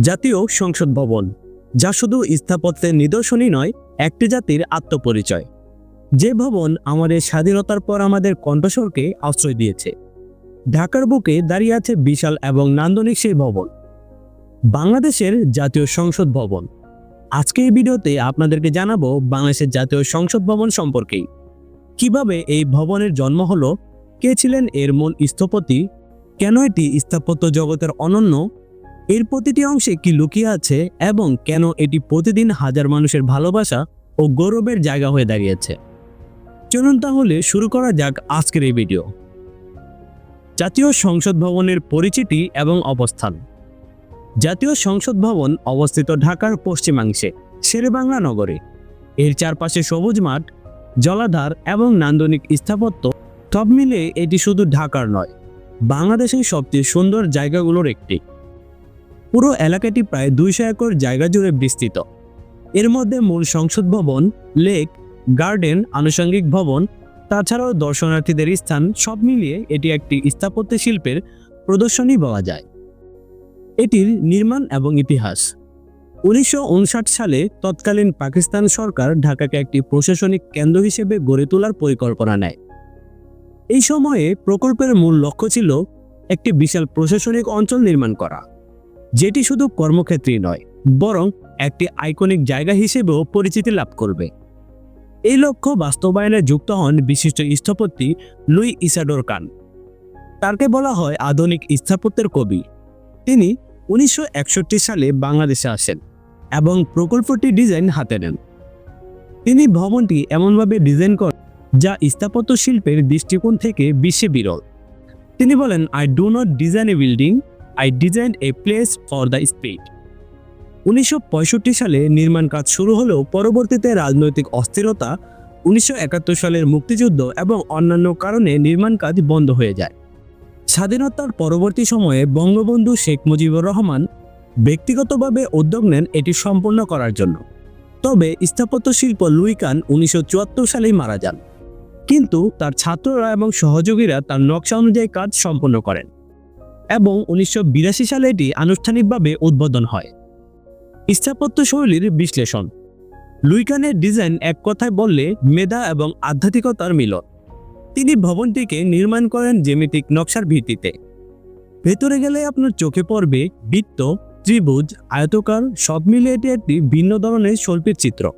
জাতীয় সংসদ ভবন, যা শুধু স্থাপত্যের নিদর্শনই নয়, একটি জাতির আত্মপরিচয়। যে ভবন আমাদের স্বাধীনতার পর আমাদের কণ্ঠস্বরকে আশ্রয় দিয়েছে। ঢাকার বুকে দাঁড়িয়ে আছে বিশাল এবং নান্দনিক সেই ভবন। বাংলাদেশের জাতীয় সংসদ ভবন। আজকে এই ভিডিওতে আপনাদেরকে জানাব বাংলাদেশের জাতীয় সংসদ ভবন সম্পর্কেই কীভাবে এই ভবনের জন্ম হলো? কে ছিলেন এর মূল স্থপতি? কেন এটি স্থাপত্য জগতের অনন্য এর প্রতিটি অংশে কি লুকিয়ে আছে এবং কেন এটি প্রতিদিন হাজার মানুষের ভালোবাসা ও গৌরবের জায়গা হয়ে দাঁড়িয়েছে? চলুন তাহলে শুরু করা যাক আজকের এই ভিডিও। জাতীয় সংসদ ভবনের পরিচিতি এবং অবস্থান। জাতীয় সংসদ ভবন অবস্থিত ঢাকার পশ্চিমাংশে, শেরেবাংলা নগরে। এর চারপাশে সবুজ মাঠ, জলাধার এবং নান্দনিক স্থাপত্য, সব মিলে এটি শুধু ঢাকার নয়, বাংলাদেশের সবচেয়ে সুন্দর জায়গাগুলোর একটি। পুরো এলাকাটি প্রায় দুইশো একর জায়গা জুড়ে বিস্তৃত। এর মধ্যে মূল সংসদ ভবন, লেক, গার্ডেন, আনুষঙ্গিক ভবন, তাছাড়াও দর্শনার্থীদের স্থান সব মিলিয়ে এটি একটি স্থাপত্য শিল্পের প্রদর্শনী বলা যায়। এটির নির্মাণ এবং ইতিহাস। উনিশশো উনষাট সালে তৎকালীন পাকিস্তান সরকার ঢাকাকে একটি প্রশাসনিক কেন্দ্র হিসেবে গড়ে তোলার পরিকল্পনা নেয়। এই সময়ে প্রকল্পের মূল লক্ষ্য ছিল একটি বিশাল প্রশাসনিক অঞ্চল নির্মাণ করা। যেটি শুধু কর্মক্ষেত্রেই নয়, বরং একটি আইকনিক জায়গা হিসেবেও পরিচিতি লাভ করবে। এই লক্ষ্য বাস্তবায়নে যুক্ত হন বিশিষ্ট স্থপতি লুই ইসাডোর কান। তাকে বলা হয় আধুনিক স্থাপত্যের কবি। তিনি উনিশশো একষট্টি সালে বাংলাদেশে আসেন এবং প্রকল্পটি ডিজাইন হাতে নেন। তিনি ভবনটি এমনভাবে ডিজাইন করেন যা স্থাপত্য শিল্পের দৃষ্টিকোণ থেকে বিশ্বে বিরল। তিনি বলেন I do not design a building I design a place for the speed উনিশশো পঁয়ষট্টি সালে নির্মাণ কাজ শুরু হলেও পরবর্তীতে রাজনৈতিক অস্থিরতা, উনিশশো একাত্তর সালের মুক্তিযুদ্ধ এবং অন্যান্য কারণে নির্মাণ কাজ বন্ধ হয়ে যায়। স্বাধীনতার পরবর্তী সময়ে বঙ্গবন্ধু শেখ মুজিবুর রহমান ব্যক্তিগতভাবে উদ্যোগ নেন এটি সম্পূর্ণ করার জন্য। তবে স্থাপত্য শিল্প লুইকান উনিশশো চুয়াত্তর সালেই মারা যান। কিন্তু তার ছাত্ররা এবং সহযোগীরা তার নকশা অনুযায়ী কাজ সম্পন্ন করেন। এবং উনিশশো বিরাশি সালে এটি আনুষ্ঠানিকভাবে উদ্বোধন হয়। স্থাপত্য শৈলীর বিশ্লেষণ। লুইকানের ডিজাইন এক কথায় বললে মেধা এবং আধ্যাত্মিকতার মিলন। তিনি ভবনটিকে নির্মাণ করেন জ্যামিতিক নকশার ভিত্তিতে। ভেতরে গেলে আপনার চোখে পড়বে বৃত্ত, ত্রিভুজ, আয়তকার, সব মিলে এটি একটি ভিন্ন ধরনের শৈল্পের চিত্র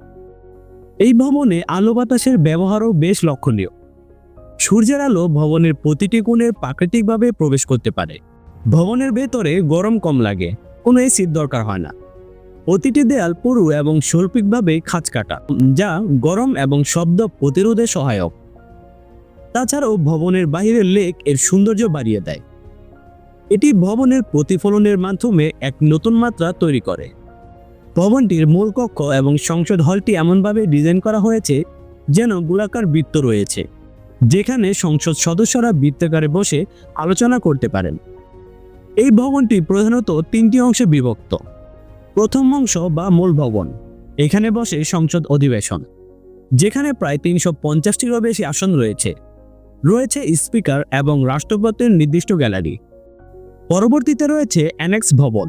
এই ভবনে আলো বাতাসের ব্যবহারও বেশ লক্ষণীয়। সূর্যের আলো ভবনের প্রতিটি কোণে প্রাকৃতিকভাবে প্রবেশ করতে পারে। ভবনের ভেতরে গরম কম লাগে, কোনো এসির দরকার হয় না। প্রতিটি দেয়াল পুরু এবং শৈল্পিকভাবে খাঁচ কাটা, যা গরম এবং শব্দ প্রতিরোধে সহায়ক। তাছাড়াও ভবনের বাইরের লেক এর সৌন্দর্য বাড়িয়ে দেয়। এটি ভবনের প্রতিফলনের মাধ্যমে এক নতুন মাত্রা তৈরি করে। ভবনটির মূল কক্ষ এবং সংসদ হলটি এমনভাবে ডিজাইন করা হয়েছে যেন গোলাকার বৃত্ত রয়েছে, যেখানে সংসদ সদস্যরা বৃত্তাকারে বসে আলোচনা করতে পারেন। এই ভবনটি প্রধানত তিনটি অংশে বিভক্ত। প্রথম অংশ বা মূল ভবন। এখানে বসে সংসদ অধিবেশন, যেখানে প্রায় তিনশো পঞ্চাশটিরও বেশি আসন রয়েছে। রয়েছে স্পিকার এবং রাষ্ট্রপতির নির্দিষ্ট গ্যালারি। পরবর্তীতে রয়েছে অ্যানেক্স ভবন।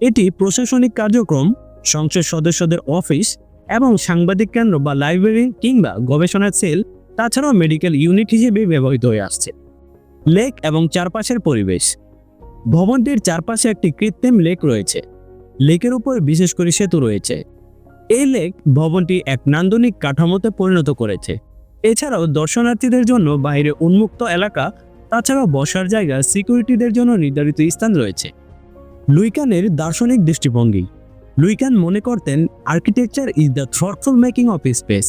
এটি প্রশাসনিক কার্যক্রম, সংসদ সদস্যদের অফিস এবং সাংবাদিক কেন্দ্র বা লাইব্রেরি কিংবা গবেষণার সেল, তাছাড়াও মেডিকেল ইউনিট হিসেবে ব্যবহৃত হয়ে আসছে। লেক এবং চারপাশের পরিবেশ। ভবনটির চারপাশে একটি কৃত্রিম লেক রয়েছে। লেকের উপর বিশেষ করে সেতু রয়েছে। এই লেক ভবনটি এক নান্দনিক কাঠামোতে পরিণত করেছে। এছাড়াও দর্শনার্থীদের জন্য বাইরে উন্মুক্ত এলাকা, তাছাড়াও বসার জায়গা সিকিউরিটিদের জন্য নির্ধারিত স্থান রয়েছে। লুইকানের দার্শনিক দৃষ্টিভঙ্গি। লুইকান মনে করতেন, architecture is the thoughtful making of space.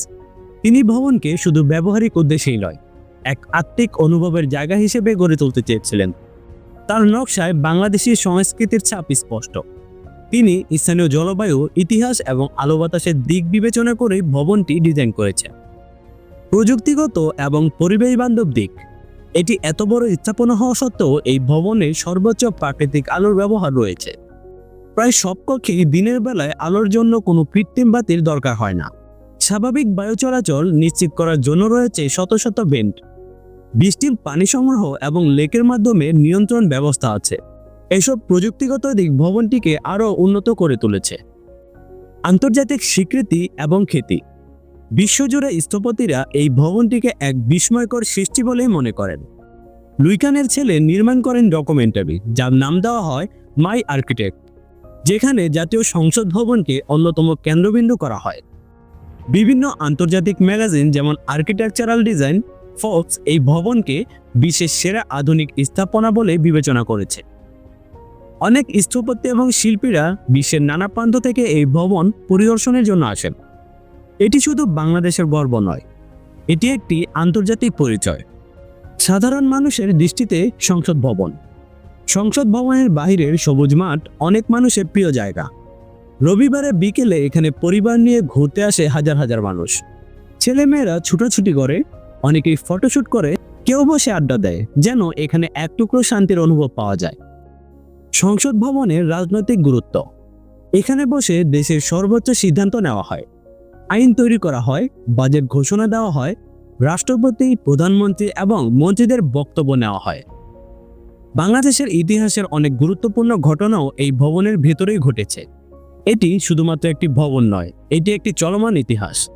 তিনি ভবনকে শুধু ব্যবহারিক উদ্দেশ্যেই নয়, এক আত্মিক অনুভবের জায়গা হিসেবে গড়ে তুলতে চেয়েছিলেন। তার নকশায় বাংলাদেশি সংস্কৃতির ছাপ স্পষ্ট। তিনি স্থানীয় জলবায়ু, ইতিহাস এবং আলো বাতাসের দিক বিবেচনা করে ভবনটি ডিজাইন করেছেন। প্রযুক্তিগত এবং পরিবেশ বান্ধব দিক। এটি এত বড় স্থাপনা হওয়া সত্ত্বেও এই ভবনে সর্বোচ্চ প্রাকৃতিক আলোর ব্যবহার রয়েছে। প্রায় সব কক্ষেই দিনের বেলায় আলোর জন্য কোনো কৃত্রিম বাতির দরকার হয় না। স্বাভাবিক বায়ু চলাচল নিশ্চিত করার জন্য রয়েছে শত শত বেন্ট। বৃষ্টির পানি সংগ্রহ এবং লেকের মাধ্যমে নিয়ন্ত্রণ ব্যবস্থা আছে। এসব প্রযুক্তিগত দিক ভবনটিকে আরও উন্নত করে তুলেছে। আন্তর্জাতিক স্বীকৃতি এবং খ্যাতি। বিশ্বজুড়ে স্থপতিরা এই ভবনটিকে এক বিস্ময়কর সৃষ্টি বলেই মনে করেন। লুইকানের ছেলে নির্মাণ করেন ডকুমেন্টারি, যার নাম দেওয়া হয় মাই আর্কিটেক্ট, যেখানে জাতীয় সংসদ ভবনকে অন্যতম কেন্দ্রবিন্দু করা হয়। বিভিন্ন আন্তর্জাতিক ম্যাগাজিন যেমন আর্কিটেকচারাল ডিজাইন ফোর্বস এই ভবনকে বিশ্বের সেরা আধুনিক স্থাপনা বলে বিবেচনা করেছে। অনেক স্থপতি এবং শিল্পীরা বিশ্বের নানা প্রান্ত থেকে এই ভবন পরিদর্শনের জন্য আসেন। এটি শুধু বাংলাদেশের গর্ব নয়, এটি একটি আন্তর্জাতিক পরিচয়। সাধারণ মানুষের দৃষ্টিতে সংসদ ভবন। সংসদ ভবনের বাহিরের সবুজ মাঠ অনেক মানুষের প্রিয় জায়গা। রবিবারে বিকেলে এখানে পরিবার নিয়ে ঘুরতে আসে হাজার হাজার মানুষ। ছেলেমেয়েরা ছুটাছুটি করে অনেকেই ফটোশ্যুট করে, কেউ বসে আড্ডা দেয়, যেন এখানে এক টুকরো শান্তির অনুভব পাওয়া যায়। সংসদ ভবনের রাজনৈতিক গুরুত্ব। এখানে বসে দেশের সর্বোচ্চ সিদ্ধান্ত নেওয়া হয়। আইন তৈরি করা হয়, বাজেট ঘোষণা দেওয়া হয়, রাষ্ট্রপতি, প্রধানমন্ত্রী এবং মন্ত্রীদের বক্তব্য নেওয়া হয়। বাংলাদেশের ইতিহাসের অনেক গুরুত্বপূর্ণ ঘটনাও এই ভবনের ভেতরেই ঘটেছে। এটি শুধুমাত্র একটি ভবন নয়, এটি একটি চলমান ইতিহাস।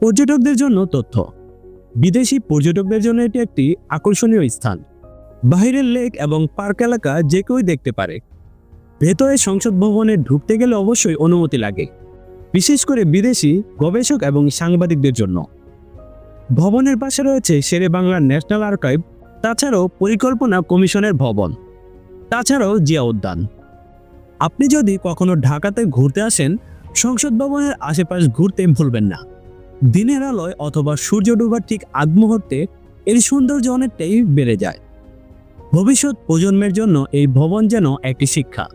পর্যটকদের জন্য তথ্য। বিদেশি পর্যটকদের জন্য এটি একটি আকর্ষণীয় স্থান। বাইরের লেক এবং পার্ক এলাকা যে কেউই দেখতে পারে। ভেতরে সংসদ ভবনে ঢুকতে গেলে অবশ্যই অনুমতি লাগে। বিশেষ করে বিদেশি গবেষক এবং সাংবাদিকদের জন্য। ভবনের পাশে রয়েছে শেরে বাংলার ন্যাশনাল আর্কাইভ, তাছাড়াও পরিকল্পনা কমিশনের ভবন। তাছাড়াও জিয়া উদ্যান। আপনি যদি কখনো ঢাকাতে ঘুরতে আসেন, সংসদ ভবনের আশেপাশ ঘুরতে ভুলবেন না। দিনের আলোয় অথবা সূর্য ডোবার ঠিক আগ মুহূর্তে এর সৌন্দর্য অনেকটাই বেড়ে যায়। ভবিষ্যৎ প্রজন্মের জন্য এই ভবন যেন একটি শিক্ষা।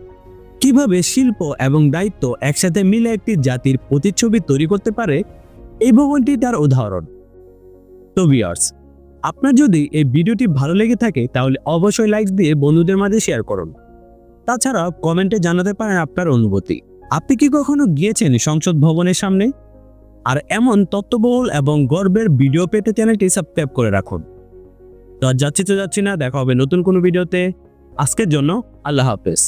কীভাবে শিল্প এবং দায়িত্ব একসাথে মিলে একটি জাতির প্রতিচ্ছবি তৈরি করতে পারে, এই ভবনটি তার উদাহরণ। তো ভিউয়ার্স, আপনার যদি এই ভিডিওটি ভালো লেগে থাকে, তাহলে অবশ্যই লাইক দিয়ে বন্ধুদের মাঝে শেয়ার করুন। তাছাড়া কমেন্টে জানাতে পারেন আপনার অনুভূতি। আপনি কি কখনো গিয়েছেন সংসদ ভবনের সামনে? আর এমন তত্ত্ববহুল এবং গর্বের ভিডিও পেতে চ্যানেলটি সাবস্ক্রাইব করে রাখুন। তো যাচ্ছি তো যাচ্ছি না, দেখা হবে নতুন কোনো ভিডিওতে। আজকের জন্য আল্লাহ হাফেজ।